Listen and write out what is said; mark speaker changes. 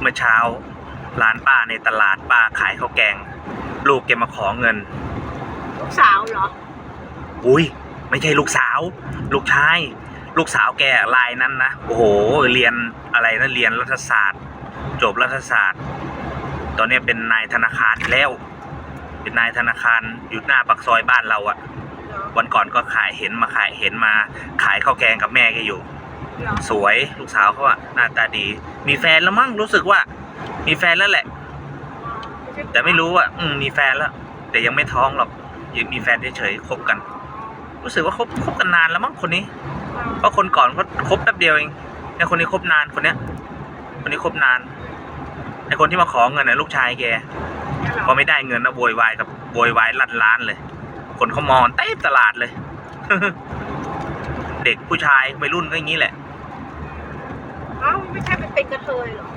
Speaker 1: เมื่อเช้า ร้านป้าในตลาดป้าขายข้าวแกง ลูกแกมาขอเงิน
Speaker 2: ลูกสาวเหรอ
Speaker 1: อุ้ยไม่ใช่ลูกสาว ลูกชาย ลูกสาวแกลายนั้นนะ โอ้โห เรียนอะไรนะเรียนรัฐศาสตร์ จบรัฐศาสตร์ ตอนนี้เป็นนายธนาคารแล้ว เป็นนายธนาคารอยู่หน้าปากซอยบ้านเราอะ
Speaker 2: เหรอ
Speaker 1: วันก่อนก็ขายเห็นมาขายเห็นมา ขายข้าวแกงกับแม่แกอยู่
Speaker 2: เหรอ
Speaker 1: สวยลูกสาวเขาอะหน้าตาดี มีแฟนแล้วมั้งรู้สึกว่า มีแฟนแล้วแหละ แต่ไม่รู้ว่าอืมมีแฟนแล้ว แต่ยังไม่ท้องหรอกยังมีแฟนเฉยๆคบกัน รู้สึกว่าคบคบกันนานแล้วมั้งคนนี้ เพราะคนก่อนเขาคบแป๊บเดียวเองไอคนนี้คบนานคนเนี้ย คนนี้คบนานไอคนที่มาขอเงินน่ะลูกชายแกพอไม่ได้เงินนะโวยวายกับโวยวายลั่นร้านเลย คนเขามองเต็มตลาดเลย เด็กผู้ชายวัยรุ่นก็อย่างนี้แหละ
Speaker 2: ไม่ใช่เป็นเป็นกระเทยเหรอ